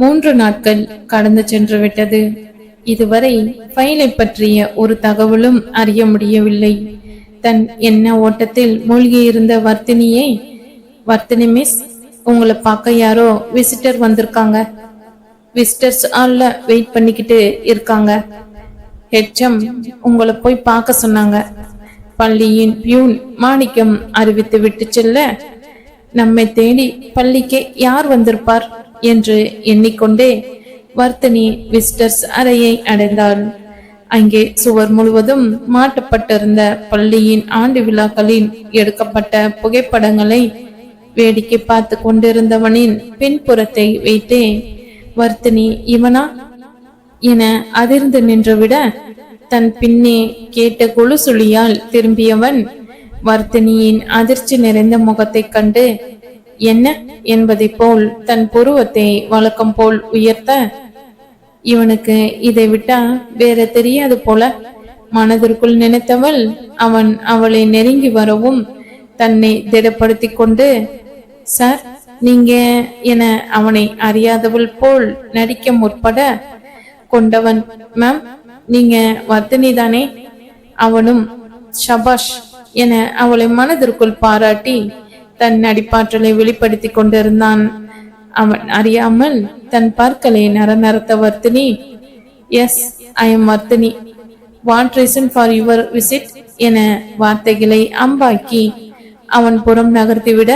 மூன்று நாட்கள் கடந்து சென்று விட்டது இதுவரை ஃபைலை பற்றிய ஒரு தகவலும் அறிய முடியவில்லை. தன் என்ன ஓட்டத்தில் மூழ்கியிருந்த வர்த்தினியை வர்த்தினி மிஸ் உங்களை பார்க்க யாரோ விசிட்டர் வந்திருக்காங்க. விசிட்டர்ஸ் ஆல்ல வெயிட் பண்ணிக்கிட்டு இருக்காங்க. ஹெச்எம் உங்களை போய் பார்க்க சொன்னாங்க. பள்ளியின் பியூன் மாணிக்கம் அறிவித்து விட்டு செல்ல நம்மை தேடி பள்ளிக்கு யார் வந்திருப்பார்? என்று எண்ணிக்கொண்டே வர்த்தனி விசிட்டர்ஸ் அறையை அடைந்தாள். அங்கே சுவர் முழுவதும் மாட்டப்பட்டிருந்த பள்ளியின் ஆண்டு விழாக்களில் எடுக்கப்பட்ட புகைப்படங்களை வேடிக்கை பார்த்து கொண்டிருந்தவனின் பின்புறத்தை வைத்தே வர்த்தினி இவனா? என அதிர்ந்து நின்றுவிட தன் பின்னே கேட்ட குழுசுளியால் திரும்பியவன் வர்த்தினியின் அதிர்ச்சி நிறைந்த முகத்தைக் கண்டு என்ன என்பதைப் போல் தன் புருவத்தை வழக்கம் போல் உயர்த்த? இவனுக்கு இதை விட்டா வேற தெரியாது போல. மனதிற்குள் நினைத்தவள் அவன் அவளை நெருங்கி வரவும் தன்னை திடப்படுத்திக் கொண்டு சார் நீங்க என அவனை அறியாதவள் போல் நடிக்க முற்பட கொண்டவன் மேம் நீங்க வர்த்தினி தானே? அவனும் ஷபாஷ் என அவளை மனதிற்குள் பாராட்டி தன் நடிப்பாற்றலை வெளிப்படுத்தி கொண்டிருந்தான். அவன் அறியாமல் தன் பற்களை நரநரத்த Varthini yes I am Varthini what reason for your visit என வார்த்தைகளை அம்பாக்கி அவன் புறம் நகர்த்திவிட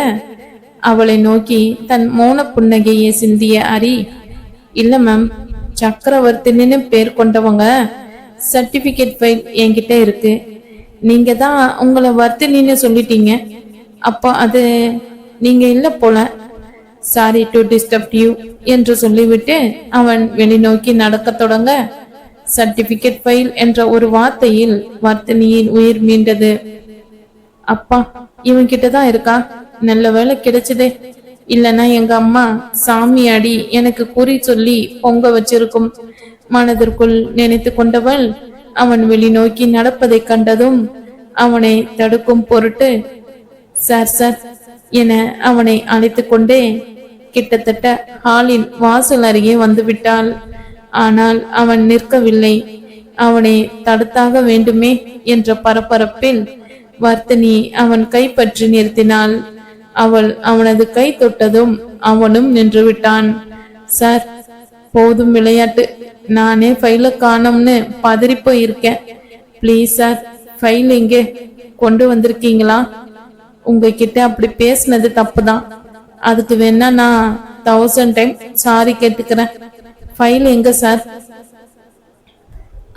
அவளை நோக்கி தன் மௌன புன்னகையை சிந்திய அரி இல்ல மேம் சக்கரவர்த்தினின்னு பேர் கொண்டவங்க சர்டிபிகேட் ஃபைல் என்கிட்ட இருக்கு. நீங்க தான் உங்களை வர்த்தினின்னு சொல்லிட்டீங்க. அப்போ அது நீங்க இல்ல போல. சாரி டு டிஸ்டர்ப் யூ என்று சொல்லிவிட்டு அவன் வெளிநோக்கி நடக்கத் தொடங்க. சர்டிபிகேட் ஃபைல் என்ற ஒரு வார்த்தையில் வர்த்தனியின் உயிர் மீண்டது. அப்பா இவன் கிட்டதான் இருக்கா? நல்ல வேலை கிடைச்சதே. இல்லனா எங்க அம்மா சாமி அடி எனக்கு குறி சொல்லி பொங்க வச்சிருக்கும். மனதிற்குள் நினைத்து கொண்டவள் அவன் வெளிநோக்கி நடப்பதை கண்டதும் அவனை தடுக்கும் பொருட்டு சார் சார் என அவனை அழைத்து கொண்டே கிட்டத்தட்ட ஹாலின் வாசல் அருகே வந்துவிட்டாள் ஆனால் அவன் நிற்கவில்லை. அவனை தடுத்தாக வேண்டுமே என்ற பரபரப்பில் வர்த்தினி அவன் கைப்பற்றி நிறுத்தினாள். அவள் அவனது கை தொட்டதும் அவனும் நின்று விட்டான். சார் போதும் விளையாட்டு. நானே ஃபைல காணோம்னு பதறி போயிருக்கேன். ப்ளீஸ் சார் ஃபைல் எங்கே? கொண்டு வந்திருக்கீங்களா? உங்ககிட்ட அப்படி பேசுனது தப்பு தான் அதுக்கு வேணா நான் தௌசண்ட் டைம் சாரி கேட்டுக்கிறேன். ஃபைல் எங்க சார்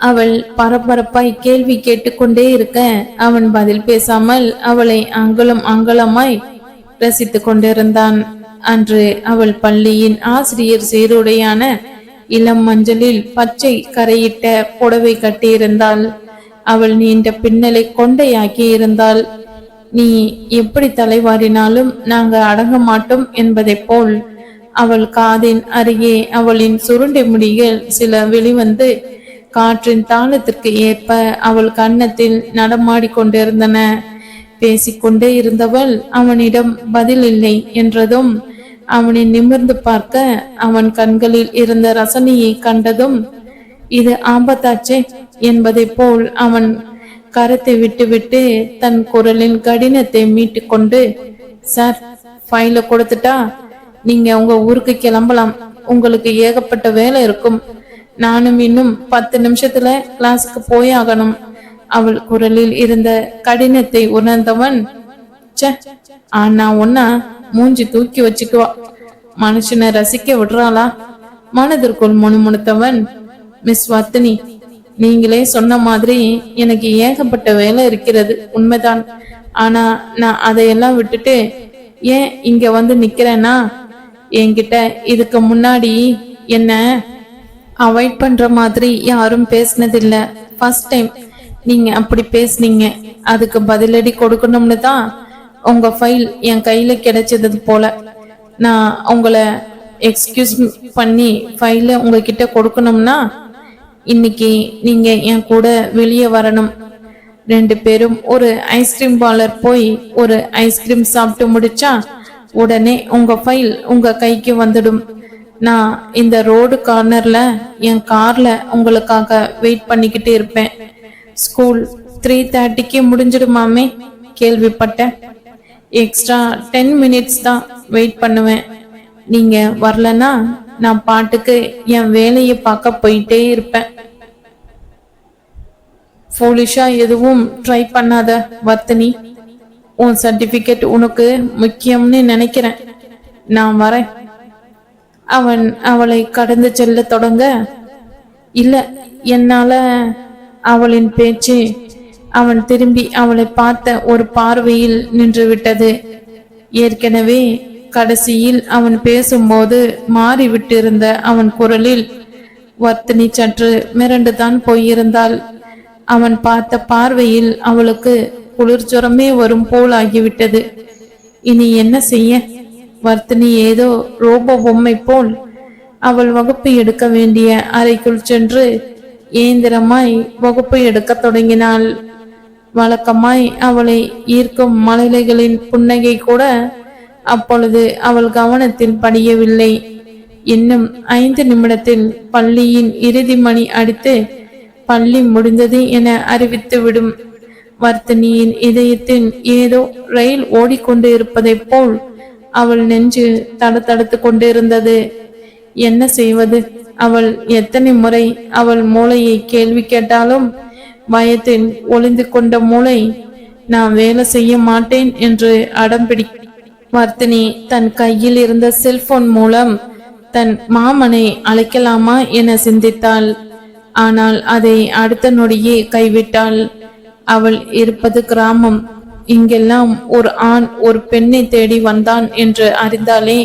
அவள் பரபரப்பாய் கேள்வி கேட்டுக்கொண்டே இருக்க அவன் பதில் பேசாமல் அவளை அங்குலம் அங்குலமாய் ரசித்து கொண்டிருந்தான். அன்று அவள் பள்ளியின் ஆசிரியர் சீருடையான இளம் மஞ்சளில் பச்சை கரையிட்ட புடவை கட்டியிருந்தாள். அவள் நீண்ட பின்னலை கொண்டையாக்கி இருந்தாள் நீ எப்படி தலைவாரினாலும் நாங்க அடங்க மாட்டோம் என்பதைப் போல் அவள் காதின் அருகே அவளின் சுருண்டை முடிகள் சில வெளிவந்து காற்றின் தாளத்திற்கு ஏற்ப அவள் கன்னத்தில் நடமாடிக் கொண்டிருந்தன. பேசிக்கொண்டே இருந்தவள் அவனிடம் பதில் இல்லை என்றதும் அவனை நிமிர்ந்து பார்க்க அவன் கண்களில் இருந்த ரசனையை கண்டதும் இது ஆபத்தாச்சே என்பதைப் போல் அவன் கரத்தை விட்டுவிட்டு தன் குரலின் கடினத்தை மீட்டு கொண்டு சார் ஃபைல கொடுத்துட்டா? நீங்க உங்க ஊருக்கு கிளம்பலாம். உங்களுக்கு ஏகப்பட்ட வேலை இருக்கும். நானும் இன்னும் பத்து நிமிஷத்துல கிளாஸுக்கு போய் ஆகணும் அவள் குரலில் இருந்த கடினத்தை உணர்ந்தவன் ச்சே ஆனா ஒன்னா மூஞ்சி தூக்கி வச்சுக்குவா. மனுஷனை ரசிக்க விடுறாளா? மனதிற்குள் முணுமுணுத்தவன் மிஸ் வர்த்தினி நீங்களே சொன்ன மாதிரி எனக்கு ஏகப்பட்ட வேலை இருக்கிறது உண்மைதான். ஆனா நான் அதையெல்லாம் விட்டுட்டு ஏன் இங்க வந்து நிக்கிறேன்னா? என்கிட்ட இதுக்கு முன்னாடி என்ன அவாய்ட் பண்ற மாதிரி யாரும் பேசினதில்லை. ஃபர்ஸ்ட் டைம் நீங்க அப்படி பேசுனீங்க. அதுக்கு பதிலடி கொடுக்கணும்னு தான் உங்க ஃபைல் என் கையில கிடைச்சது போல. நான் உங்களை எக்ஸ்கியூஸ் பண்ணி ஃபைலை உங்ககிட்ட கொடுக்கணும்னா இன்னைக்கு நீங்க என் கூட வெளியே வரணும். ரெண்டு பேரும் ஒரு ஐஸ்கிரீம் பார்லர் போய் ஒரு ஐஸ்கிரீம் சாப்பிட்டு முடிச்சா உடனே உங்க ஃபைல் உங்க கைக்கு வந்துடும். நான் இந்த ரோடு கார்னர்ல என் கார்ல உங்களுக்காக வெயிட் பண்ணிக்கிட்டு இருப்பேன். ஸ்கூல் த்ரீ தேர்ட்டிக்கு முடிஞ்சிடுமாமே? கேள்விப்பட்டேன். எக்ஸ்ட்ரா டென் மினிட்ஸ் தான் வெயிட் பண்ணுவேன். நீங்க வரலன்னா நான் பாட்டுக்கு என் வேலையை பார்க்க போயிட்டே இருப்பேன். ஃபோலிஷா எதுவும் ட்ரை பண்ணாத வர்த்தினி. உன் சர்டிபிகேட் உனக்கு முக்கியம்னு நினைக்கிறேன். நான் வரேன். அவன் அவளை கடந்து செல்ல தொடங்க. இல்ல என்னால அவளின் பேச்சு அவன் திரும்பி அவளை பார்த்த ஒரு பார்வையில் நின்று விட்டது. ஏற்கனவே கடைசியில் அவன் பேசும்போது மாறிவிட்டிருந்த அவன் குரலில் வர்த்தினி சற்று மிரண்டுதான் போயிருந்தாள் அவன் பார்த்த பார்வையில் அவளுக்கு குளிர்ஜுரமே வரும் போல் ஆகிவிட்டது இனி என்ன செய்ய? வர்த்தினி ஏதோ ரோபோ பொம்மை போல் அவள் வகுப்பு எடுக்க வேண்டிய அறைக்குள் சென்று ஏந்திரமாய் வகுப்பு எடுக்க தொடங்கினாள். வழக்கமாய் அவளை ஈர்க்கும் மழலைகளின் புன்னகை கூட அப்பொழுது அவள் கவனத்தில் படியவில்லை. இன்னும் ஐந்து நிமிடத்தில் பள்ளியின் இறுதி மணி அடித்து பள்ளி முடிந்தது என அறிவித்துவிடும் வர்த்தனியின் இதயத்தில் ஏதோ ரயில் ஓடிக்கொண்டு இருப்பதைப் போல் அவள் நெஞ்சு தடுத்தடுத்து கொண்டிருந்தது. என்ன செய்வது? அவள் எத்தனை முறை அவள் மூளையை கேள்வி கேட்டாலும் பயத்தில் ஒளிந்து கொண்ட மூளை நான் வேலை செய்ய மாட்டேன் என்று அடம்பிடி வர்த்தினி தன் கையில் இருந்த செல்போன் மூலம் தன் மாமனை அழைக்கலாமா என சிந்தித்தாள். ஆனால் அதை அடுத்த நொடியே கைவிட்டாள். அவள் இருப்பது கிராமம். இங்கெல்லாம் ஒரு ஆண் ஒரு பெண்ணை தேடி வந்தான் என்று அறிந்தாலே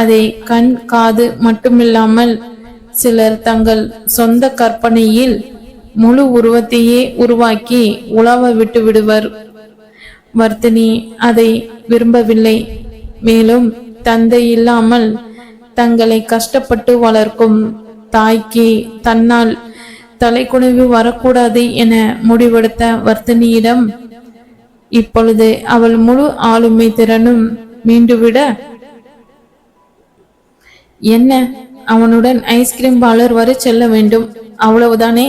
அதை கண் காது மட்டுமில்லாமல் சிலர் தங்கள் சொந்த கற்பனையில் முழு உருவத்தையே உருவாக்கி உலாவ விட்டு விடுவர். வர்த்தினி அதை விரும்பவில்லை. மேலும் தந்தை இல்லாமல் தங்களை கஷ்டப்பட்டு வளர்க்கும் தாய்க்கு தன்னால் தலைக்குனிவு வரக்கூடாது என முடிவெடுத்த வர்த்தினியிடம் இப்பொழுது அவள் முழு ஆளுமை திறனும் மீண்டுவிட என்ன? அவனுடன் ஐஸ்கிரீம் பார்லர் வரை செல்ல வேண்டும். அவ்வளவுதானே?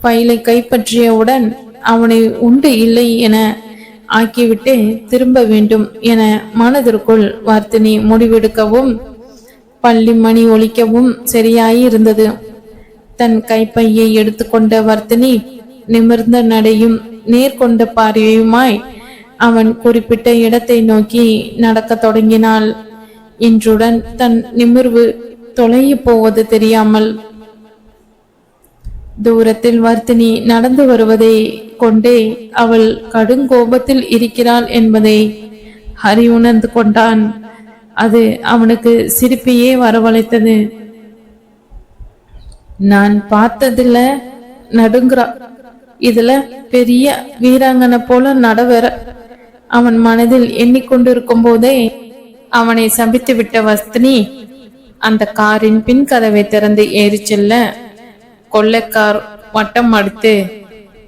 பயிலை கைப்பற்றியவுடன் அவனை உண்டு இல்லை என ஆக்கிவிட்டு திரும்ப வேண்டும் என மனதிற்குள் வர்த்தினி முடிவெடுக்கவும் பள்ளி மணி ஒழிக்கவும் சரியாயிருந்தது. தன் கைப்பையை எடுத்துக்கொண்ட வர்த்தினி நிமிர்ந்த நடையும் நேர்கொண்ட பார்வையுமாய் அவன் குறிப்பிட்ட இடத்தை நோக்கி நடக்கத் தொடங்கினாள். இன்றுடன் தன் நிமிர்வு தொலைய போவது தெரியாமல் தூரத்தில் வர்த்தினி நடந்து வருவதை கொண்டே அவள் கடுங்கோபத்தில் இருக்கிறாள் என்பதை ஹரி உணர்ந்து கொண்டான். அது அவனுக்கு சிரிப்பையே வரவழைத்தது. நான் பார்த்ததில்ல நடுங்குறா. இதுல பெரிய வீராங்கனை போல நடவர அவன் மனதில் எண்ணிக்கொண்டிருக்கும் போதே அவனை சபித்து விட்ட வஸ்தினி அந்த காரின் பின் கதவை திறந்து ஏறி செல்ல. கொள்ளைக்கார் வட்டம் அடித்து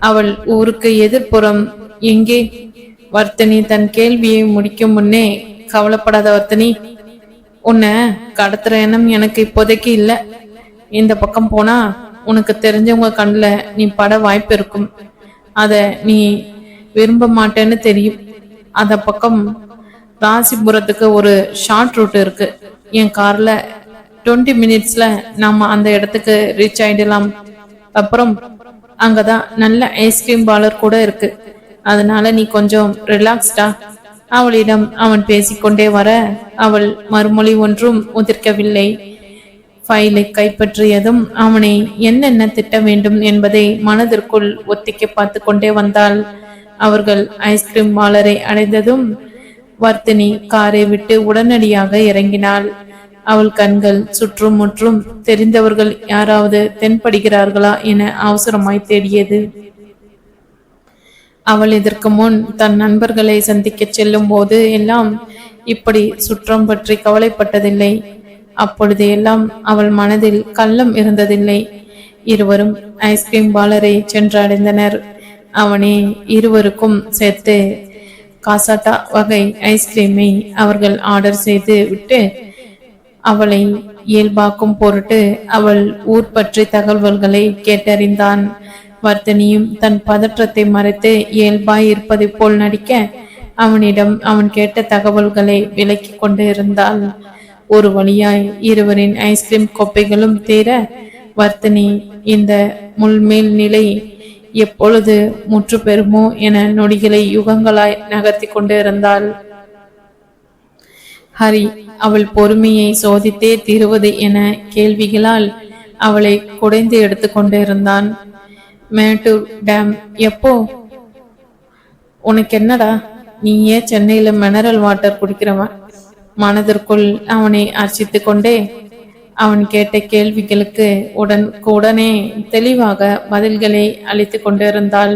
அவள் ஊருக்கு எதிர்ப்புறம் எங்கே? வர்த்தனி தன் கேள்வியை முடிக்கும் முன்னே கவலைப்படாத வர்த்தனி உன்னை கடத்துற எண்ணம் எனக்கு இப்போதைக்கு இல்லை. இந்த பக்கம் போனா உனக்கு தெரிஞ்சவங்க கண்ணில் நீ பட வாய்ப்பு இருக்கும். அதை நீ விரும்ப மாட்டேன்னு தெரியும். அந்த பக்கம் ராசிபுரத்துக்கு ஒரு ஷார்ட் ரூட் இருக்கு. என் கார்ல டுவெண்ட்டி மினிட்ஸ்ல நாம அந்த இடத்துக்கு ரீச் ஆயிடலாம். அப்புறம் அங்கதான் நல்ல ஐஸ்கிரீம் பார்லர் கூட இருக்கு. அதனால நீ கொஞ்சம் ரிலாக்ஸ்டா அவளிடம் அவன் பேசிக்கொண்டே வர அவள் மறுமொழி ஒன்றும் உதிர்க்கவில்லை. ஃபைலை கைப்பற்றியதும் அவனை என்னென்ன திட்ட வேண்டும் என்பதை மனதிற்குள் ஒத்திக்க பார்த்து கொண்டே வந்தால் அவர்கள் ஐஸ்கிரீம் மாலரை அடைந்ததும் வர்த்தினி காரை விட்டு உடனடியாக இறங்கினாள். அவள் கண்கள் சுற்றும் முற்றும் தெரிந்தவர்கள் யாராவது தென்படுகிறார்களா என அவசரமாய் தேடியது. அவள் இதற்கு முன் தன் நண்பர்களை சந்திக்க செல்லும் போது எல்லாம் இப்படி சுற்றம் பற்றி கவலைப்பட்டதில்லை. அப்பொழுது எல்லாம் அவள் மனதில் கள்ளம் இருந்ததில்லை. இருவரும் ஐஸ்கிரீம் பாலரை சென்றடைந்தனர். அவனே இருவருக்கும் சேர்த்து காசாட்டா வகை ஐஸ்கிரீமை அவர்கள் ஆர்டர் செய்து விட்டு அவளை இயல்பாக்கும் பொருட்டு அவள் ஊர் பற்றி தகவல்களை கேட்டறிந்தான். வர்த்தனியும் தன் பதற்றத்தை மறைத்து இயல்பாய் இருப்பதை போல் நடிக்க அவனிடம் அவன் கேட்ட தகவல்களை விலக்கி கொண்டு இருந்தாள். ஒரு வழியாய் இருவரின் ஐஸ்கிரீம் கோப்பைகளும் தீர வர்த்தனி இந்த முள்மேல் நிலை எப்பொழுது முற்று பெறுமோ என நொடிகளை யுகங்களாய் நகர்த்தி கொண்டு இருந்தாள். ஹரி அவள் பொறுமையை சோதித்தே தீருவது என கேள்விகளால் அவளை குடைந்து எடுத்து கொண்டிருந்தான். மேட்டூர் டேம் எப்போ? உனக்கு என்னடா நீ ஏன் சென்னையில மினரல் வாட்டர் குடிக்கிறவன் மனதிற்குள் அவனை அர்ச்சித்து கொண்டே அவன் கேட்ட கேள்விகளுக்கு உடன் உடனே தெளிவாக பதில்களை அளித்து கொண்டிருந்தாள்.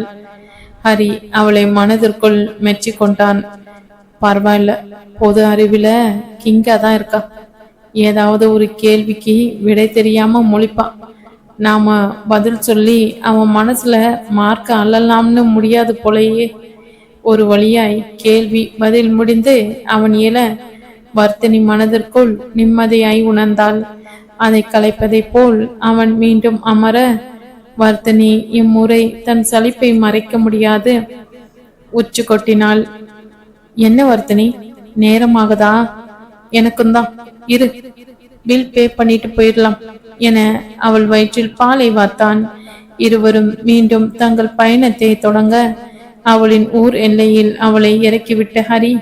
ஹரி அவளை மனதிற்குள் மெச்சிக்கொண்டான் பரவாயில்ல. பொது அறிவில கிங்கா தான் இருக்கா. ஏதாவது ஒரு கேள்விக்கு விடை தெரியாம முழிப்பான் நாம பதில் சொல்லி அவன் மனசுல மார்க்க அள்ளலாம்னு முடியாது போலயே. ஒரு வழியாய் கேள்வி பதில் முடிந்து அவன் இயல வர்த்தனி மனதிற்குள் நிம்மதியாய் உணர்ந்தாள். அதை கலைப்பதைப் போல் அவன் மீண்டும் அமர வர்த்தனி இம்முறை தன் சலிப்பை மறைக்க முடியாது. உச்சு கொட்டினாள் என்ன வர்த்தனி நேரமாகுதா? எனக்கும் தான் இரு. பில் பே பண்ணிட்டு போயிடலாம் என அவள் வயிற்றில் பாலை வார்த்தான். இருவரும் மீண்டும் தங்கள் பயணத்தை தொடங்க அவளின் ஊர் எல்லையில் அவளை இறக்கிவிட்ட ஹரி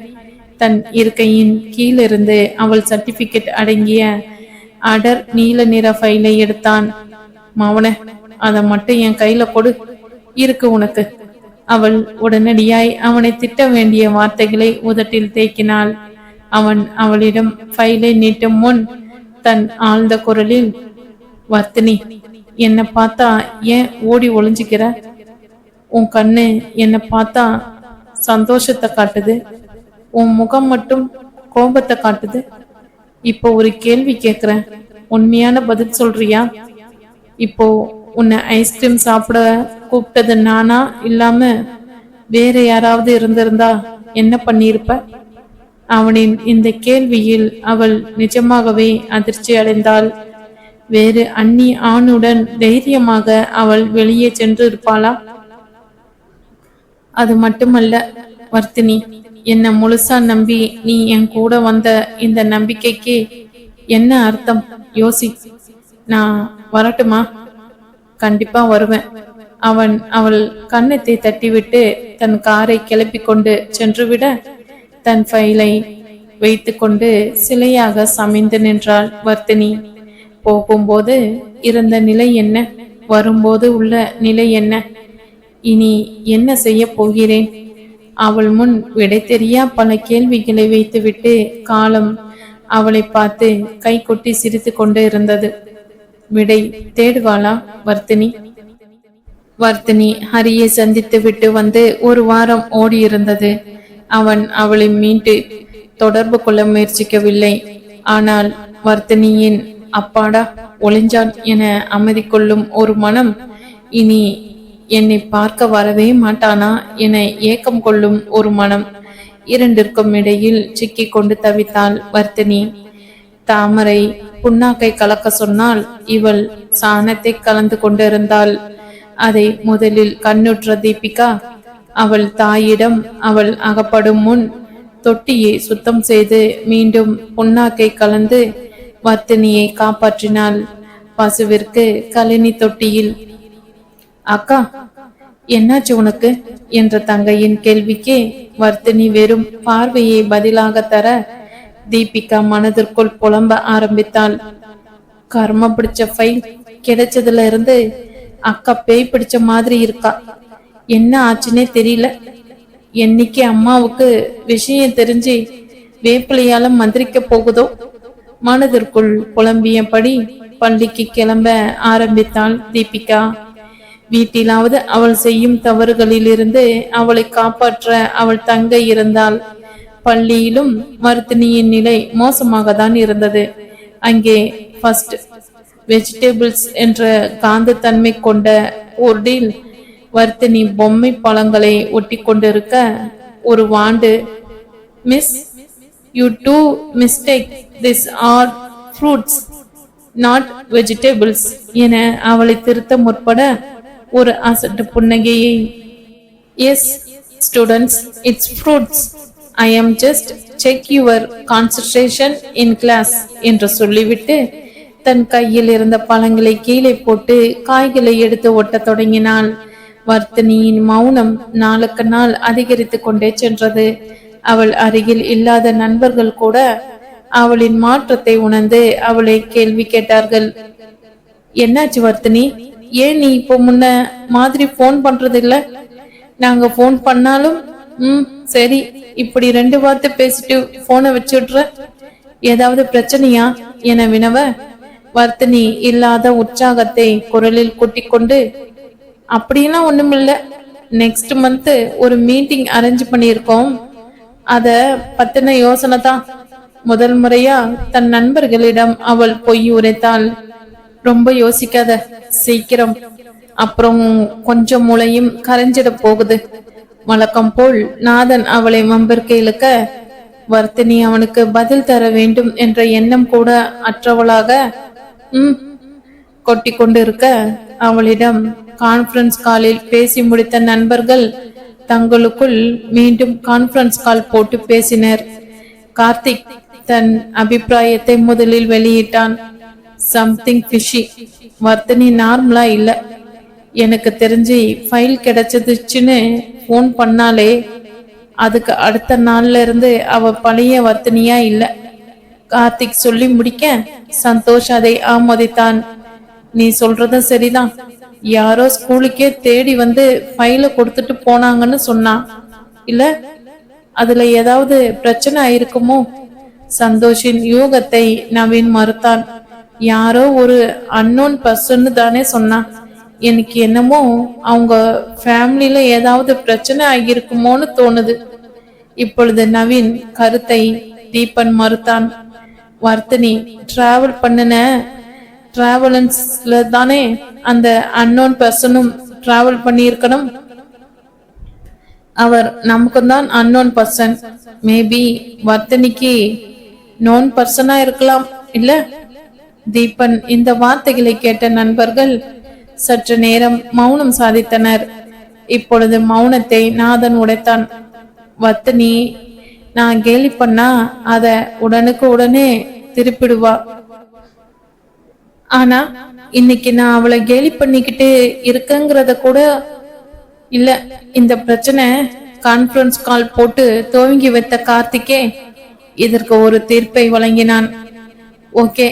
தன் இருக்கையின் கீழிருந்து அவள் சர்டிபிகேட் அடங்கிய அடர் நீல நிற ஃபைலை எடுத்தான். மவன அதை மட்டும் என் கையில கொடு. இருக்கு உனக்கு. அவள் உடனடியாய் அவனை திட்ட வேண்டிய வார்த்தைகளை உதட்டில் தேக்கினாள். அவன் அவளிடம் ஃபைலை நீட்டும் முன் தன் ஆழ்ந்த குரலில் வர்த்தினி என்னை பார்த்தா ஏன் ஓடி ஒளிஞ்சுக்கிற? உன் கண்ணு என்னை பார்த்தா சந்தோஷத்தை காட்டுது. உன் முகம் மட்டும் கோபத்தை காட்டுது. இப்போ ஒரு கேள்வி கேட்குறேன். உண்மையான பதில் சொல்றியா? இப்போ உன்னை ஐஸ்கிரீம் சாப்பிட கூப்பிட்டது நானா? இல்லாம வேற யாராவது இருந்திருந்தா என்ன பண்ணியிருப்ப? அவனின் இந்த கேள்வியில் அவள் நிஜமாகவே அதிர்ச்சி அடைந்தாள். வேறு அன்னி ஆணுடன் தைரியமாக அவள் வெளியே சென்று இருப்பாளா? அது மட்டுமல்ல வர்த்தினி என்ன முழுசா நம்பி நீ என் கூட வந்த இந்த நம்பிக்கைக்கு என்ன அர்த்தம்? யோசி. நான் வரட்டுமா? கண்டிப்பா வருவேன். அவன் அவள் கன்னத்தை தட்டிவிட்டு தன் காரை கிளப்பி கொண்டு சென்றுவிட தன் ஃபைலை வைத்துக்கொண்டு சிலையாக சமைந்து நின்றாள் வர்த்தினி. போகும்போது இருந்த நிலை என்ன? வரும்போது உள்ள நிலை என்ன? இனி என்ன செய்ய போகிறேன்? அவள் முன் விடை தெரியா பல கேள்விகளை வைத்துவிட்டு காலம் அவளை பார்த்து கை கொட்டி சிரித்து கொண்டு இருந்தது. விடை தேடுவாளா வர்த்தினி? வர்த்தினி ஹரியை சந்தித்து விட்டு வந்து ஒரு வாரம் ஓடியிருந்தது. அவன் அவளை மீண்டு தொடர்பு கொள்ள முயற்சிக்கவில்லை. ஆனால் வர்த்தினியின் அப்பாடா ஒளிஞ்சான் என அமைதி கொள்ளும் ஒரு மனம் இனி என்னை பார்க்க வரவே மாட்டானா என ஏக்கம் கொள்ளும் ஒரு மனம் இரண்டிற்கும் இடையில் சிக்கிக் கொண்டு தவித்தாள் வர்த்தினி. தாமரை புண்ணாக்கை கலக்க சொன்னால் இவள் சாணத்தை கலந்து கொண்டிருந்தாள். அதை முதலில் கண்ணுற்ற தீபிகா அவள் தாயிடம் அவள் அகப்படும் முன் தொட்டியை சுத்தம் செய்து மீண்டும் புண்ணாக்கை கலந்து வர்த்தினியை காப்பாற்றினாள். பசுவிற்கு கலினி தொட்டியில் அக்கா என்னாச்சு உனக்கு? என்ற தங்கையின் கேள்விக்கு வர்த்தினி வெறும் பார்வையை பதிலாக தர தீபிகா மனதிற்குள் புலம்ப ஆரம்பித்தாள். கர்ம பிடிச்ச ஃபைல் கிடைச்சதுல இருந்து அக்கா பேய் பிடிச்ச மாதிரி இருக்கா. என்ன ஆச்சுன்னே தெரியல. என்னைக்கு அம்மாவுக்கு விஷயம் தெரிஞ்சு வேப்பிலையால மந்திரிக்க போகுதோ? மனதிற்குள் புலம்பியபடி பள்ளிக்கு கிளம்ப ஆரம்பித்தாள் தீபிகா. வீட்டிலாவது அவள் செய்யும் தவறுகளிலிருந்து அவளை காப்பாற்ற அவள் தங்க இருந்தாள். பள்ளியிலும் மருத்துவனியின் நிலை மோசமாக தான் இருந்தது. அங்கே ஃபர்ஸ்ட் வெஜிடபிள்ஸ் என்ற காந்தத்தன்மை கொண்ட ஓர்டில் வர்த்தினி பொம்மை பழங்களை ஒட்டி கொண்டிருக்க ஒரு வாண்டு miss you do mistake this are fruits not vegetables என அவளை திருத்த முற்பட ஒரு அசட்டு புன்னகையை yes students it's fruits I am just check your concentration in class என்று சொல்லிவிட்டு தன் கையில் இருந்த பழங்களை கீழே போட்டு காய்களை எடுத்து ஒட்டத் தொடங்கினாள். வர்த்தினியின் மௌனம் நாளுக்கு நாள் அதிகரித்து கொண்டே சென்றது. அவள் அருகில் இல்லாத நண்பர்கள் கூட அவளின் மாற்றத்தை உணர்ந்து அவளை கேள்வி கேட்டார்கள். என்னாச்சு வர்த்தினி? ஏன் நீ இப்போ முன்ன மாதிரி ஃபோன் பண்றது இல்ல நாங்க ஃபோன் பண்ணாலும் ம் சரி. இப்படி ரெண்டு வார்த்தை பேசிட்டு போனை வச்சுடுற? ஏதாவது பிரச்சனையா? என வினவ வர்த்தினி இல்லாத உற்சாகத்தை குரலில் கொட்டிக்கொண்டு அப்படியெல்லாம் ஒண்ணுமில்ல. நெக்ஸ்ட் மந்த் ஒரு மீட்டிங் அரேஞ்ச் பண்ணியிருக்கோம். அத பத்தின யோசனை தான். முதல் முறையா தன் நண்பர்களிடம் அவள் பொய் உரைத்தாள். ரொம்ப யோசிக்காத சீக்கிரம். அப்புறம் கொஞ்சம் மூளையும் கரைஞ்சிட போகுது. வழக்கம் போல் நாதன் அவளை மம்பர்க்க இழுக்க வர்த்தினி அவனுக்கு பதில் தர வேண்டும் என்ற எண்ணம் கூட அற்றவளாக ம் கொட்டி கொண்டிருக்க அவளிடம் கான்ஃபரன்ஸ் காலில் பேசி முடித்த நண்பர்கள் தங்களுக்குள் மீண்டும் கான்ஃபரன்ஸ் கால் போட்டு பேசினர். கார்த்திக் தன் அபிப்பிராயத்தை முதலில் வெளியிட்டான். சம்திங் ஃபிஷி வர்த்தனி நார்மலா இல்ல. எனக்கு தெரிஞ்சு ஃபைல் கிடைச்சதுச்சுன்னு ஃபோன் பண்ணாலே அதுக்கு அடுத்த நாள்ல இருந்து அவ பழைய வர்த்தனியா இல்ல. கார்த்திக் சொல்லி முடிக்க சந்தோஷ் அதை ஆமோதித்தான். நீ சொல்றதும் சரிதான். யாரோ ஸ்கூலுக்கே தேடி வந்து ஃபைல கொடுத்துட்டு போனாங்கன்னு சொன்னான் இல்ல அதுல ஏதாவது பிரச்சனை ஆயிருக்குமோ சந்தோஷின் யூகத்தை நவீன் மறுத்தான். யாரோ ஒரு அன்னோன் பர்சன் தானே சொன்னான் எனக்கு என்னமோ அவங்க ஃபேமிலியில ஏதாவது பிரச்சனை ஆகியிருக்குமோன்னு தோணுது. இப்பொழுது நவீன் கருத்தை தீபன் மறுத்தான். வர்த்தினி டிராவல் பண்ணின? டிராவலன்ஸ்ல தானே அந்த அன்னோன் பர்சனும் டிராவல் பண்ணியிருக்கணும்? அவர் நமக்கு தான் அன்னோன் பர்சன் மேபி வர்த்தனிக்கு நோன் பர்சனா இருக்கலாம் இல்ல? தீபன் இந்த வார்த்தைகளை கேட்ட நண்பர்கள் சற்று நேரம் மௌனம் சாதித்தனர். இப்பொழுது மௌனத்தை நாதன் உடைத்தான். வத்தினி நான் கேலி பண்ணா அத உடனுக்கு உடனே திருப்பிடுவா. ஆனா இன்னைக்கு நான் அவளை கேலி பண்ணிக்கிட்டு இருக்கங்கிறத கூட இல்ல. இந்த பிரச்சனை கான்ஃபரன்ஸ் கால் போட்டு துவங்கி வைத்த கார்த்திகே இதற்கு ஒரு தீர்ப்பை வழங்கினான். ஓகே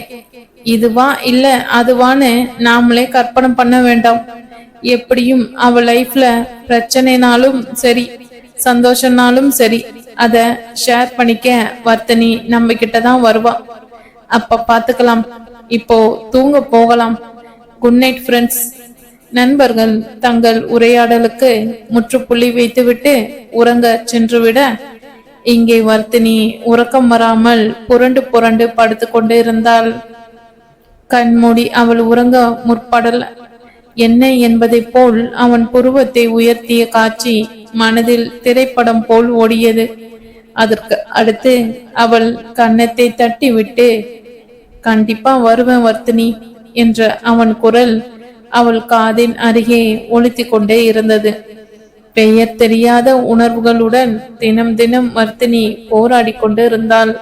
இதுவா? இல்ல அதுவான்னு நாமளே கற்பனை பண்ண வேண்டாம். எப்படியும் அவ லைஃப்ல பிரச்சனைனாலும் சரி சந்தோஷம்னாலும் சரி அத ஷேர் பண்ணிக்க வர்த்தனி நம்ம கிட்ட தான் வருவா. அப்ப பாத்துக்கலாம். இப்போ தூங்க போகலாம். குட் நைட் ஃப்ரெண்ட்ஸ் நண்பர்கள் தங்கள் உரையாடலுக்கு முற்றுப்புள்ளி வைத்துவிட்டு உறங்க சென்றுவிட இங்கே வர்த்தினி உறக்கம் வராமல் புரண்டு புரண்டு படுத்து கொண்டு இருந்தாள். கண்மூடி அவள் உறங்க முற்படல. என்ன என்பதைப் போல் அவன் புருவத்தை உயர்த்திய காட்சி மனதில் திரைப்படம் போல் ஓடியது. அதற்கு அடுத்து அவள் கன்னத்தை தட்டிவிட்டு கண்டிப்பா வருவேன் வர்த்தினி என்ற அவன் குரல் அவள் காதின் அருகே ஒலித்துக் கொண்டே இருந்தது. பெயர் தெரியாத உணர்வுகளுடன் தினம் தினம் வர்த்தினி போராடி கொண்டு இருந்தாள்